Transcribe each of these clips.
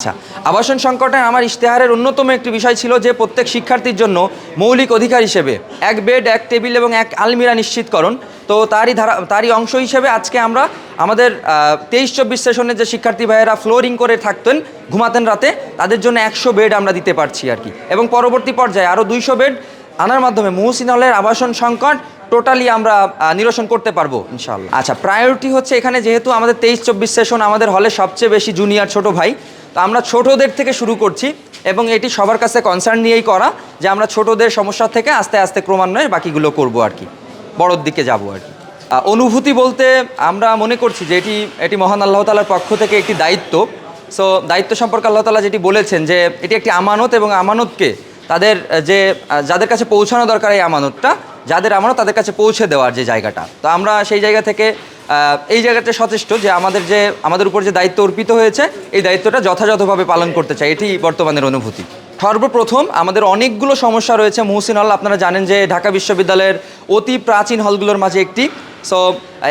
আচ্ছা আবাসন সংকটে আমার ইশতেহারের অন্যতম একটি বিষয় ছিল যে প্রত্যেক শিক্ষার্থীর জন্য মৌলিক অধিকার হিসেবে এক বেড, এক টেবিল এবং এক আলমিরা নিশ্চিতকরণ। তো তারই ধারা, তারই অংশ হিসেবে আজকে আমরা আমাদের তেইশ চব্বিশ সেশনের যে শিক্ষার্থী ভাইয়েরা ফ্লোরিং করে থাকতেন, ঘুমাতেন রাতে, তাদের জন্য একশো বেড আমরা দিতে পারছি আর কি। এবং পরবর্তী পর্যায়ে আরও দুইশো বেড আনার মাধ্যমে মহসিন হলের আবাসন সংকট টোটালি আমরা নিরসন করতে পারব ইনশাল্লাহ আচ্ছা প্রায়োরিটি হচ্ছে এখানে যেহেতু আমাদের তেইশ চব্বিশ সেশন আমাদের হলে সবচেয়ে বেশি জুনিয়র ছোট ভাই আমরা ছোটদের থেকে শুরু করছি এবং এটি সবার কাছে কনসার্ন নিয়েই করা যে আমরা ছোটদের সমস্যা থেকে আস্তে আস্তে ক্রমান্বয়ে বাকিগুলো করব আর কি। বড়োর দিকে যাব আর কি। অনুভূতি বলতে আমরা মনে করছি যে এটি এটি মহান আল্লাহ তালার পক্ষ থেকে একটি দায়িত্ব। সো দায়িত্ব সম্পর্কে আল্লাহ তালা যেটি বলেছেন যে এটি একটি আমানত এবং আমানতকে তাদের যে যাদের কাছে পৌঁছানো দরকার এই আমানতটা যাদের আমানত তাদের কাছে পৌঁছে দেওয়ার যে জায়গাটা। তো আমরা সেই জায়গা থেকে এই জায়গাটা সচেষ্ট যে আমাদের যে, আমাদের উপর যে দায়িত্ব অর্পিত হয়েছে, এই দায়িত্বটা যথাযথভাবে পালন করতে চাই। এটি বর্তমানের অনুভূতি। সর্বপ্রথম আমাদের অনেকগুলো সমস্যা রয়েছে। মহসিন হল আপনারা জানেন যে ঢাকা বিশ্ববিদ্যালয়ের অতি প্রাচীন হলগুলোর মাঝে একটি সো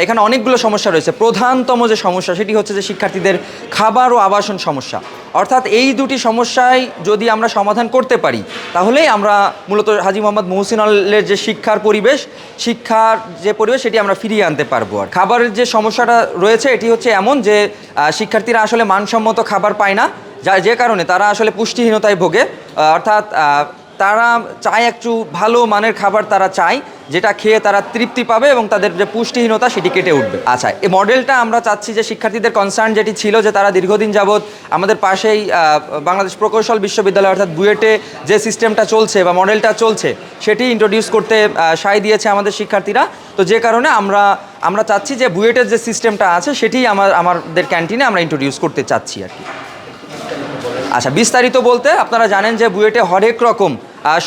এখানে অনেকগুলো সমস্যা রয়েছে। প্রধানতম যে সমস্যা সেটি হচ্ছে যে শিক্ষার্থীদের খাবার ও আবাসন সমস্যা। অর্থাৎ এই দুটি সমস্যায় যদি আমরা সমাধান করতে পারি, তাহলেই আমরা মূলত হাজি মোহাম্মদ মহসিন আলের যে শিক্ষার পরিবেশ, শিক্ষার যে পরিবেশ সেটি আমরা ফিরিয়ে আনতে পারব আর। খাবারের যে সমস্যাটা রয়েছে, এটি হচ্ছে এমন যে শিক্ষার্থীরা আসলে মানসম্মত খাবার পায় না, যা, যে কারণে তারা আসলে পুষ্টিহীনতায় ভোগে। অর্থাৎ তারা চায় একটু ভালো মানের খাবার তারা চায় যেটা খেয়ে তারা তৃপ্তি পাবে এবং তাদের যে পুষ্টিহীনতা সেটি কেটে উঠবে। আচ্ছা এই মডেলটা আমরা চাচ্ছি যে শিক্ষার্থীদের কনসার্ন যেটি ছিল যে তারা দীর্ঘদিন যাবৎ আমাদের পাশেই বাংলাদেশ প্রকৌশল বিশ্ববিদ্যালয় অর্থাৎ বুয়েটে যে সিস্টেমটা চলছে বা মডেলটা চলছে, সেটি ইন্ট্রোডিউস করতে সায় দিয়েছে আমাদের শিক্ষার্থীরা। তো যে কারণে আমরা আমরা চাচ্ছি যে বুয়েটের যে সিস্টেমটা আছে, সেটি আমার, আমাদের ক্যান্টিনে আমরা ইন্ট্রোডিউস করতে চাচ্ছি আর কি। আচ্ছা বিস্তারিত বলতে আপনারা জানেন যে বুয়েটে হরেক রকম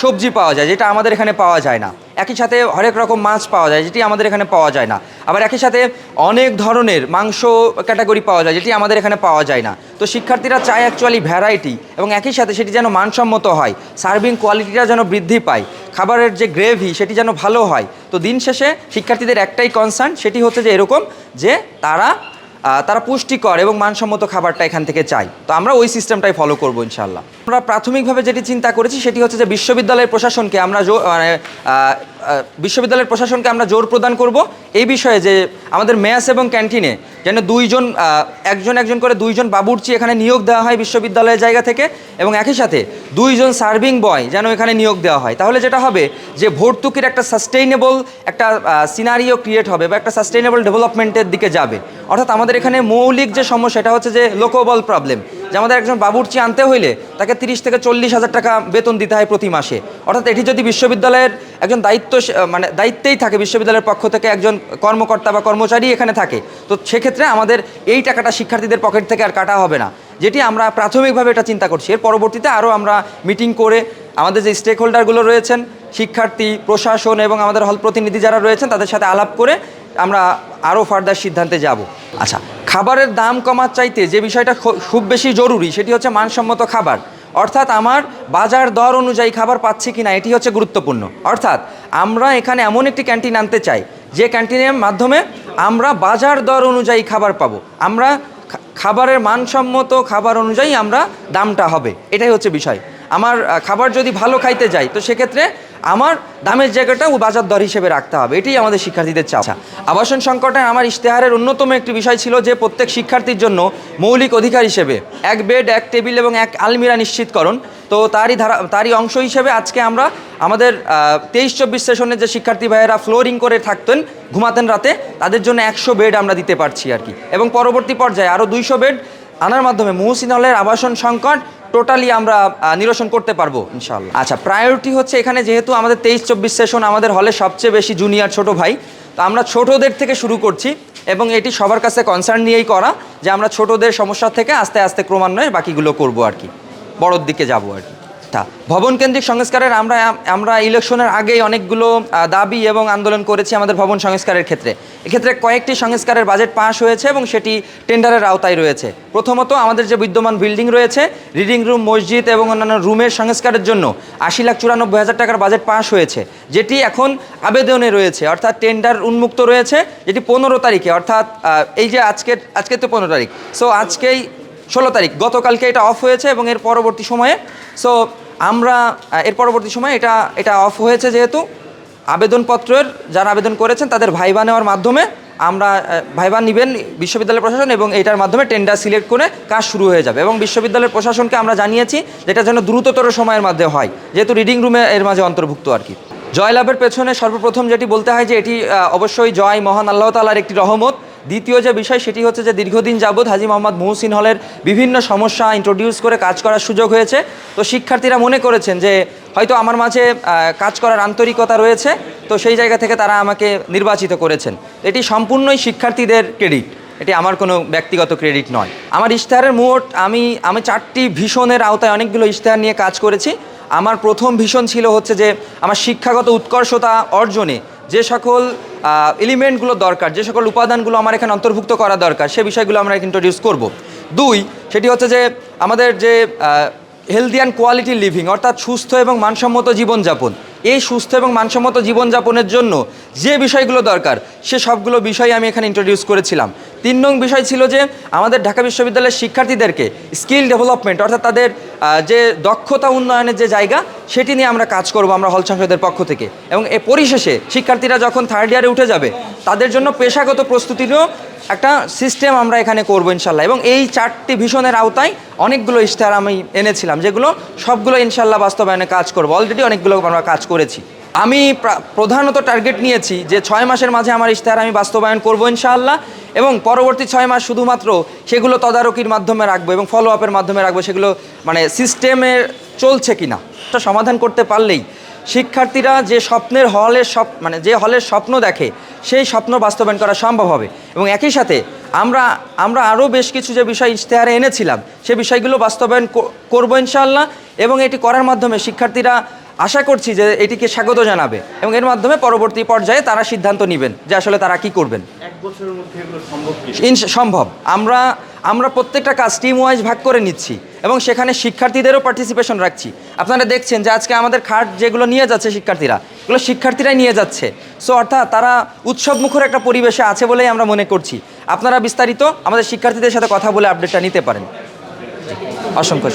সবজি পাওয়া যায়, যেটা আমাদের এখানে পাওয়া যায় না। একই সাথে হরেক রকম মাছ পাওয়া যায়, যেটি আমাদের এখানে পাওয়া যায় না। আবার একই সাথে অনেক ধরনের মাংস ক্যাটাগরি পাওয়া যায়, যেটি আমাদের এখানে পাওয়া যায় না। তো শিক্ষার্থীরা চায় অ্যাকচুয়ালি ভ্যারাইটি এবং একই সাথে সেটি যেন মানসম্মত হয় সার্ভিং কোয়ালিটিটা যেন বৃদ্ধি পায়, খাবারের যে গ্রেভি সেটি যেন ভালো হয়। তো দিন শেষে শিক্ষার্থীদের একটাই কনসার্ন সেটি হচ্ছে যে এরকম যে তারা তারা পুষ্টিকর এবং মানসম্মত খাবারটা এখান থেকে চাই তো আমরা ওই সিস্টেমটাই ফলো করব ইনশাল্লাহ আমরা প্রাথমিকভাবে যেটি চিন্তা করেছি সেটি হচ্ছে যে বিশ্ববিদ্যালয়ের প্রশাসনকে আমরা মানে বিশ্ববিদ্যালয়ের প্রশাসনকে আমরা জোর প্রদান করব। এই বিষয়ে যে আমাদের মেয়াস এবং ক্যান্টিনে যেন দুইজন একজন একজন করে দুইজন বাবুর্চি এখানে নিয়োগ দেওয়া হয় বিশ্ববিদ্যালয়ের জায়গা থেকে এবং একই সাথে দুইজন সার্ভিং বয় যেন এখানে নিয়োগ দেওয়া হয়। তাহলে যেটা হবে যে ভর্তুকির একটা সাস্টেইনেবল একটা সিনারিও ক্রিয়েট হবে বা একটা সাস্টেইনেবল ডেভেলপমেন্টের দিকে যাবে। অর্থাৎ আমাদের এখানে মৌলিক যে সমস্যা এটা হচ্ছে যে লোকবল প্রবলেম যে আমাদের একজন বাবুর্চি আনতে হইলে তাকে তিরিশ থেকে চল্লিশ হাজার টাকা বেতন দিতে হয় প্রতি মাসে। অর্থাৎ এটি যদি বিশ্ববিদ্যালয়ের একজন দায়িত্ব মানে দায়িত্বেই থাকে, বিশ্ববিদ্যালয়ের পক্ষ থেকে একজন কর্মকর্তা বা কর্মচারী এখানে থাকে, তো সেক্ষেত্রে আমাদের এই টাকাটা শিক্ষার্থীদের পকেট থেকে আর কাটা হবে না। যেটি আমরা প্রাথমিকভাবে এটা চিন্তা করছি। এর পরবর্তীতে আরও আমরা মিটিং করে আমাদের যে স্টেক হোল্ডারগুলো রয়েছেন, শিক্ষার্থী, প্রশাসন এবং আমাদের হল প্রতিনিধি যারা রয়েছেন, তাদের সাথে আলাপ করে আমরা আরও ফার্দার সিদ্ধান্তে যাব। আচ্ছা খাবারের দাম কমার চাইতে যে বিষয়টা খুব বেশি জরুরি, সেটি হচ্ছে মানসম্মত খাবার। অর্থাৎ আমার বাজার দর অনুযায়ী খাবার পাচ্ছি কিনা, এটি হচ্ছে গুরুত্বপূর্ণ। অর্থাৎ আমরা এখানে এমন একটি ক্যান্টিন আনতে চাই, যে ক্যান্টিনের মাধ্যমে আমরা বাজার দর অনুযায়ী খাবার পাবো। আমরা খাবারের মানসম্মত খাবার অনুযায়ী আমরা দামটা হবে। এটাই হচ্ছে বিষয়। আমার খাবার যদি ভালো খাইতে যাই তো সেক্ষেত্রে আমার দামের জায়গাটা ও বাজার দর হিসেবে রাখতে হবে। এটাই আমাদের শিক্ষার্থীদের চাওয়া আবাসন সংকটে আমার ইশতেহারের অন্যতম একটি বিষয় ছিল যে প্রত্যেক শিক্ষার্থীর জন্য মৌলিক অধিকার হিসেবে এক বেড এক টেবিল এবং এক আলমিরা নিশ্চিতকরণ। তো তারই ধারা তারই অংশ হিসেবে আজকে আমরা আমাদের তেইশ চব্বিশ সেশনের যে শিক্ষার্থী ভাইয়েরা ফ্লোরিং করে থাকতেন ঘুমাতেন রাতে তাদের জন্য একশো বেড আমরা দিতে পারছি আর কি। এবং পরবর্তী পর্যায়ে আরও দুইশো বেড আনার মাধ্যমে মহসিন হলের আবাসন সংকট টোটালি আমরা নিরসন করতে পারব ইনশাল্লাহ আচ্ছা প্রায়োরিটি হচ্ছে এখানে যেহেতু আমাদের তেইশ চব্বিশ সেশন আমাদের হলে সবচেয়ে বেশি জুনিয়র ছোট ভাই। তো আমরা ছোটদের থেকে শুরু করছি এবং এটি সবার কাছে কনসার্ন নিয়েই করা যে আমরা ছোটদের সমস্যা থেকে আস্তে আস্তে ক্রমান্বয়ে বাকিগুলো করব আর কি। বড়োর দিকে যাব আর কি। তা ভবন কেন্দ্রিক সংস্কারের আমরা আমরা ইলেকশনের আগেই অনেকগুলো দাবি এবং আন্দোলন করেছি আমাদের ভবন সংস্কারের ক্ষেত্রে। এক্ষেত্রে কয়েকটি সংস্কারের বাজেট পাস হয়েছে এবং সেটি টেন্ডারের আওতায় রয়েছে। প্রথমত আমাদের যে বিদ্যমান বিল্ডিং রয়েছে, রিডিং রুম, মসজিদ এবং অন্যান্য রুমের সংস্কারের জন্য আশি লাখ চুরানব্বই হাজার টাকার বাজেট পাস হয়েছে, যেটি এখন আবেদনে রয়েছে। অর্থাৎ টেন্ডার উন্মুক্ত রয়েছে, যেটি পনেরো তারিখে, অর্থাৎ এই যে আজকে আজকে তো পনেরো তারিখ। সো আজকেই ষোলো তারিখ। গতকালকে এটা অফ হয়েছে এবং এর পরবর্তী সময়ে সো আমরা এর পরবর্তী সময়ে এটা এটা অফ হয়েছে যেহেতু। আবেদনপত্রের যারা আবেদন করেছেন, তাদের ভাইবা নেওয়ার মাধ্যমে আমরা ভাইবা নেবেন বিশ্ববিদ্যালয় প্রশাসন এবং এটার মাধ্যমে টেন্ডার সিলেক্ট করে কাজ শুরু হয়ে যাবে এবং বিশ্ববিদ্যালয়ের প্রশাসনকে আমরা জানিয়েছি যেটা যেন দ্রুততর সময়ের মধ্যে হয়, যেহেতু রিডিং রুমে এর মাঝে অন্তর্ভুক্ত আর কি। জয়লাভের পেছনে সর্বপ্রথম যেটি বলতে হয় যে এটি অবশ্যই জয় মহান আল্লাহ তালার একটি রহমত। দ্বিতীয় যে বিষয় সেটি হচ্ছে যে দীর্ঘদিন যাবৎ হাজি মোহাম্মদ মুহসিন হলের বিভিন্ন সমস্যা ইন্ট্রোডিউস করে কাজ করার সুযোগ হয়েছে। তো শিক্ষার্থীরা মনে করেছেন যে হয়তো আমার মাঝে কাজ করার আন্তরিকতা রয়েছে, তো সেই জায়গা থেকে তারা আমাকে নির্বাচিত করেছেন। এটি সম্পূর্ণই শিক্ষার্থীদের ক্রেডিট এটি আমার কোনো ব্যক্তিগত ক্রেডিট নয়। আমার ইশতেহারের মোট, আমি আমি চারটি ভীষণের আওতায় অনেকগুলো ইশতেহার নিয়ে কাজ করেছি। আমার প্রথম ভীষণ ছিল হচ্ছে যে আমার শিক্ষাগত উৎকর্ষতা অর্জনে যে সকল এলিমেন্টগুলো দরকার, যে সকল উপাদানগুলো আমার এখানে অন্তর্ভুক্ত করা দরকার, সে বিষয়গুলো আমরা ইন্ট্রোডিউস করব। দুই, সেটি হচ্ছে যে আমাদের যে হেলদি অ্যান্ড কোয়ালিটি লিভিং অর্থাৎ সুস্থ এবং মানসম্মত জীবনযাপন। এই সুস্থ এবং মানসম্মত জীবনযাপনের জন্য যে বিষয়গুলো দরকার, সে সবগুলো বিষয় আমি এখানে ইন্ট্রোডিউস করেছিলাম। তিন নং বিষয় ছিল যে আমাদের ঢাকা বিশ্ববিদ্যালয়ের শিক্ষার্থীদেরকে স্কিল ডেভেলপমেন্ট অর্থাৎ তাদের যে দক্ষতা উন্নয়নের যে জায়গা সেটি নিয়ে আমরা কাজ করব আমরা হল সংসদের পক্ষ থেকে। এবং এ পরিশেষে শিক্ষার্থীরা যখন থার্ড ইয়ারে উঠে যাবে, তাদের জন্য পেশাগত প্রস্তুতিরও একটা সিস্টেম আমরা এখানে করব ইনশাল্লাহ। এবং এই চারটি ভীষণের আওতায় অনেকগুলো ইশতেহার আমি এনেছিলাম, যেগুলো সবগুলো ইনশাল্লাহ বাস্তবায়নে কাজ করব। অলরেডি অনেকগুলো আমরা কাজ করেছি। আমি প্রা- প্রধানত টার্গেট নিয়েছি যে ছয় মাসের মাঝে আমার ইশতেহার আমি বাস্তবায়ন করব ইনশাআল্লাহ এবং পরবর্তী ছয় মাস শুধুমাত্র সেগুলো তদারকির মাধ্যমে রাখব এবং ফলো আপের মাধ্যমে রাখব, সেগুলো মানে সিস্টেমের চলছে কিনা এটা সমাধান করতে পারলেই শিক্ষার্থীরা যে স্বপ্নের হলের স্বপ মানে যে হলের স্বপ্ন দেখে, সেই স্বপ্ন বাস্তবায়ন করা সম্ভব হবে এবং একই সাথে আমরা আমরা আরও বেশ কিছু যে বিষয় ইশতেহারে এনেছিলাম, সে বিষয়গুলো বাস্তবায়ন কর- করব ইনশাআল্লাহ এবং এটি করার মাধ্যমে শিক্ষার্থীরা আশা করছি যে এটিকে স্বাগত জানাবে এবং এর মাধ্যমে পরবর্তী পর্যায়ে তারা সিদ্ধান্ত নেবেন যে আসলে তারা কি করবেন। সম্ভব আমরা আমরা প্রত্যেকটা কাজ টিম ওয়াইজ ভাগ করে নিচ্ছি এবং সেখানে শিক্ষার্থীদেরও পার্টিসিপেশন রাখছি। আপনারা দেখছেন যে আজকে আমাদের খাট যেগুলো নিয়ে যাচ্ছে শিক্ষার্থীরা এগুলো শিক্ষার্থীরাই নিয়ে যাচ্ছে। সো অর্থাৎ তারা উৎসবমুখর একটা পরিবেশে আছে বলেই আমরা মনে করছি। আপনারা বিস্তারিত আমাদের শিক্ষার্থীদের সাথে কথা বলে আপডেটটা নিতে পারেন। অসংখ্য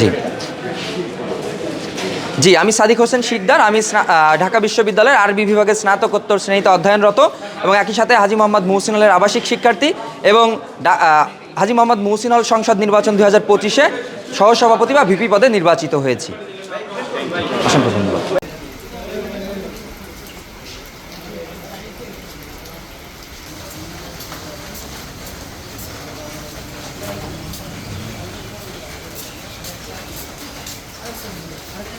জি। জি, আমি সাদিক হোসেন শিকদার। আমি ঢাকা বিশ্ববিদ্যালয়ের আরবি বিভাগে স্নাতকোত্তর শ্রেণীতে অধ্যয়নরত এবং একই সাথে হাজি মোহাম্মদ মুহসিন হলের আবাসিক শিক্ষার্থী এবং হাজি মোহাম্মদ মুহসিন হল সংসদ নির্বাচন দু হাজার পঁচিশে সহসভাপতি বা ভিপি পদে নির্বাচিত হয়েছি। অসংখ্য ধন্যবাদ।